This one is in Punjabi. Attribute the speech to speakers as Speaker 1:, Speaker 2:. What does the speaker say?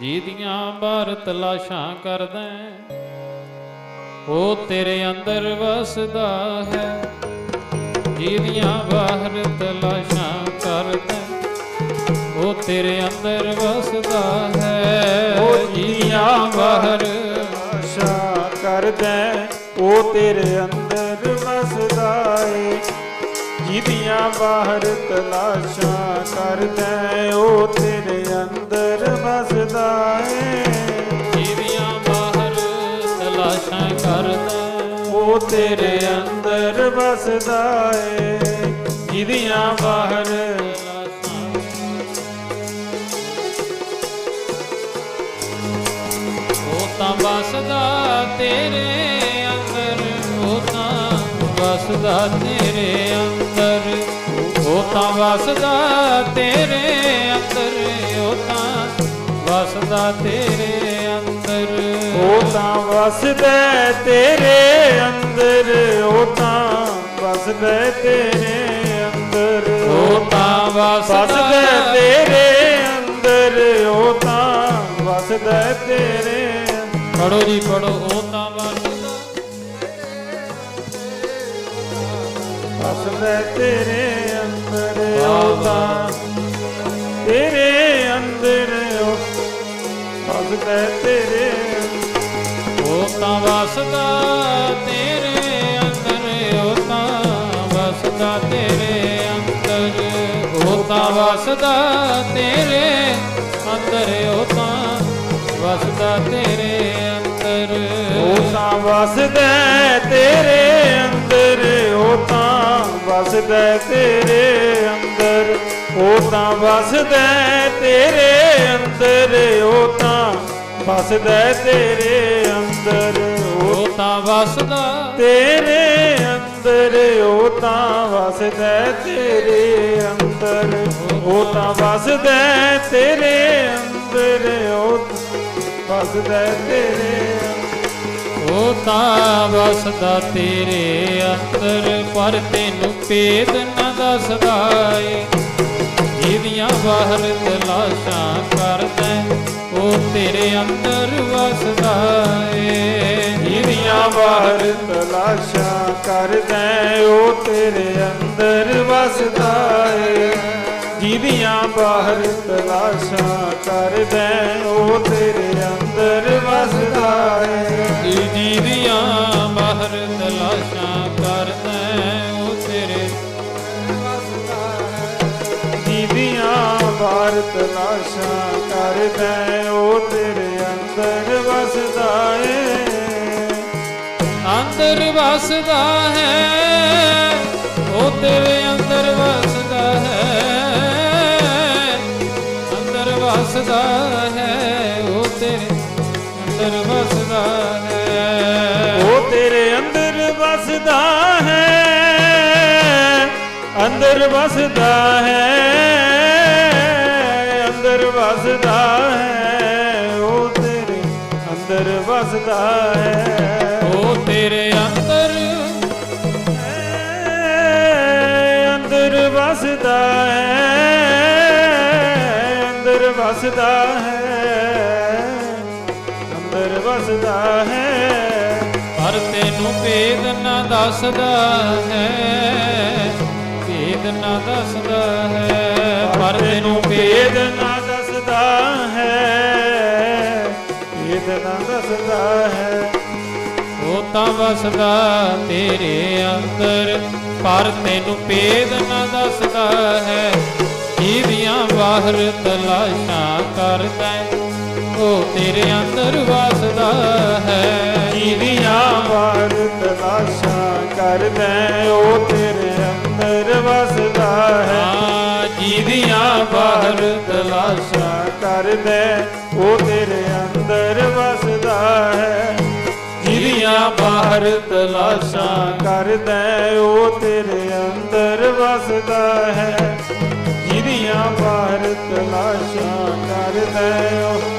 Speaker 1: ਜਿਹਦੀਆਂ ਬਾਹਰ ਤਲਾਸ਼ਾਂ ਕਰਦਾ ਉਹ ਤੇਰੇ ਅੰਦਰ ਵਸਦਾ ਹੈ। ਜਿਹਦੀਆਂ ਬਾਹਰ ਤਲਾਸ਼ਾਂ ਕਰਦਾ ਉਹ ਤੇਰੇ ਅੰਦਰ ਵਸਦਾ ਹੈ।
Speaker 2: ਉਹ
Speaker 1: ਜਿਹਦੀਆਂ ਬਾਹਰ
Speaker 2: ਆਸ਼ਾ ਕਰਦਾ ਉਹ ਤੇਰੇ ਅੰਦਰ ਵਸਦਾ ਏ ਜਿਹਦੀਆਂ ਬਾਹਰ ਤਲਾਸ਼ਾਂ ਕਰਦਾ ਉਹ ਉਹ ਤੇਰੇ ਅੰਦਰ ਵਸਦਾ ਏ। ਜਿਹਦੀਆਂ ਬਾਹਰ
Speaker 1: ਉਹ ਤਾਂ ਵਸਦਾ ਤੇਰੇ ਅੰਦਰ, ਉਹ ਤਾਂ ਵਸਦਾ ਤੇਰੇ ਅੰਦਰ। ਉਹ ਤਾਂ ਵਸਦਾ ਤੇਰੇ ਅੰਦਰ, ਉਹ ਤਾਂ ਵਸਦਾ ਤੇਰੇ
Speaker 2: ਉਹ ਤਾਂ ਵਸਦਾ ਤੇਰੇ ਅੰਦਰ ਉਹ ਤਾਂ ਵਸਦਾ ਤੇਰੇ ਅੰਦਰ
Speaker 1: ਉਹ ਤਾਂ ਵਸਦਾ
Speaker 2: ਤੇਰੇ ਅੰਦਰ ਉਹ ਤਾਂ ਵਸਦਾ ਤੇਰੇ।
Speaker 1: ਪੜੋ ਜੀ ਪੜੋ ਉਹ ਤਾਂ ਵਸਦਾ
Speaker 2: ਤੇਰੇ ਅੰਦਰ ਉਹ ਤਾਂ ਤੇਰੇ ਅੰਦਰ ਉਹ ਵਸਦਾ ਤੇਰੇ ਅੰਦਰ।
Speaker 1: ਉਹ ਤਾਂ ਵਸਦਾ ਤੇਰੇ ਅੰਦਰ ਉਹ ਤਾਂ ਵਸਦਾ ਤੇਰੇ ਅੰਦਰ। ਉਹ ਤਾਂ ਵਸਦਾ ਤੇਰੇ ਅੰਦਰ ਉਹ ਤਾਂ ਵਸਦਾ ਤੇਰੇ ਅੰਦਰ।
Speaker 2: ਉਹ ਤਾਂ ਵਸਦਾ ਤੇਰੇ ਅੰਦਰ ਉਹ ਤਾਂ ਵਸਦਾ ਤੇਰੇ ਅੰਦਰ। ਉਹ ਤਾਂ ਵਸਦਾ ਤੇਰੇ ਅੰਦਰ ਉਹ ਤਾਂ ਵਸਦਾ ਤੇਰੇ ਅੰਦਰ ਉਹ
Speaker 1: ਤਾਂ ਵਸਦਾ।
Speaker 2: ਤੇਰੇ ਅੰਦਰ ਉਹ ਤਾਂ ਵਸਦਾ ਤੇਰੇ ਅੰਦਰ। ਉਹ ਤਾਂ ਵਸਦਾ ਤੇਰੇ ਅੰਦਰ ਉਹ ਵਸਦਾ ਤੇਰੇ
Speaker 1: ਉਹ ਤਾਂ ਵਸਦਾ ਤੇਰੇ ਅੰਦਰ ਪਰ ਤੈਨੂੰ ਭੇਦ ਨਾ ਦੱਸਦਾ ਏ। ਜਿਹਦੀਆਂ ਬਾਹਰ ਤਲਾਸ਼ਾਂ ਤੇਰੇ ਅੰਦਰ ਵਸਦਾ ਏ
Speaker 2: ਜਿਹਦੀਆਂ ਬਾਹਰ ਤਲਾਸ਼ਾਂ ਕਰਦਾ ਉਹ ਤੇਰੇ ਅੰਦਰ ਵਸਦਾ ਏ ਜਿਹਦੀਆਂ ਬਾਹਰ ਤਲਾਸ਼ਾਂ ਕਰਦਾ ਉਹ ਤੇਰੇ ਅੰਦਰ ਵਸਦਾ ਏ
Speaker 1: ਜਿਹਦੀਆਂ ਬਾਹਰ
Speaker 2: ਬਾਹਰ ਤਲਾਸ਼ਾਂ ਕਰਦਾ ਉਹ ਤੇਰੇ ਅੰਦਰ ਵਸਦਾ ਏ।
Speaker 1: ਅੰਦਰ ਵਸਦਾ ਹੈ ਉਹ ਤੇਰੇ ਅੰਦਰ ਵਸਦਾ ਹੈ। ਅੰਦਰ ਵਸਦਾ ਹੈ ਉਹ ਤੇਰੇ ਅੰਦਰ ਵਸਦਾ ਹੈ।
Speaker 2: ਉਹ ਤੇਰੇ ਅੰਦਰ ਵਸਦਾ ਹੈ ਅੰਦਰ ਵਸਦਾ ਹੈ। ਅੰਦਰ ਵਸਦਾ ਹੈ ਉਹ ਤੇਰੇ ਅੰਦਰ ਵਸਦਾ ਹੈ।
Speaker 1: ਉਹ ਤੇਰੇ ਅੰਦਰ
Speaker 2: ਅੰਦਰ ਵਸਦਾ ਹੈ ਅੰਦਰ ਵਸਦਾ ਹੈ ਅੰਦਰ ਵਸਦਾ ਹੈ।
Speaker 1: ਪਰ ਤੈਨੂੰ ਭੇਦ ਨਾ ਦੱਸਦਾ ਹੈ ਭੇਦ ਨਾ ਦੱਸਦਾ ਹੈ ਪਰ ਤੈਨੂੰ ਭੇਦ
Speaker 2: ਭੇਦ ਨਾ ਦੱਸਦਾ ਹੈ ਭੇਦ ਨਾ ਦੱਸਦਾ ਹੈ।
Speaker 1: ਉਹ ਤਾਂ ਵਸਦਾ ਤੇਰੇ ਅੰਦਰ ਪਰ ਤੈਨੂੰ ਭੇਦ ਨਾ ਦੱਸਦਾ ਹੈ। ਜਿਹਦੀਆਂ ਬਾਹਰ ਤਲਾਸ਼ਾਂ ਕਰਦਾ ਉਹ ਤੇਰੇ ਅੰਦਰ ਵਸਦਾ ਹੈ।
Speaker 2: ਜਿਹਦੀਆਂ ਬਾਹਰ ਤਲਾਸ਼ਾਂ ਕਰਦਾ ਉਹ ਤੇਰੇ ਅੰਦਰ ਵਸਦਾ ਹੈ।
Speaker 1: ਜਿਹਦੀਆਂ ਬਾਹਰ ਤਲਾਸ਼ਾਂ
Speaker 2: ਕਰਦਾ ਉਹ ਤੇਰੇ ਅੰਦਰ ਵਸਦਾ ਹੈ।
Speaker 1: ਜਿਹਦੀਆਂ ਬਾਹਰ ਤਲਾਸ਼ਾਂ
Speaker 2: ਕਰਦਾ ਉਹ ਤੇਰੇ ਅੰਦਰ ਵਸਦਾ ਹੈ। ਜਿਹਦੀਆਂ ਬਾਹਰ ਤਲਾਸ਼ਾਂ ਕਰਦਾ ਉਹ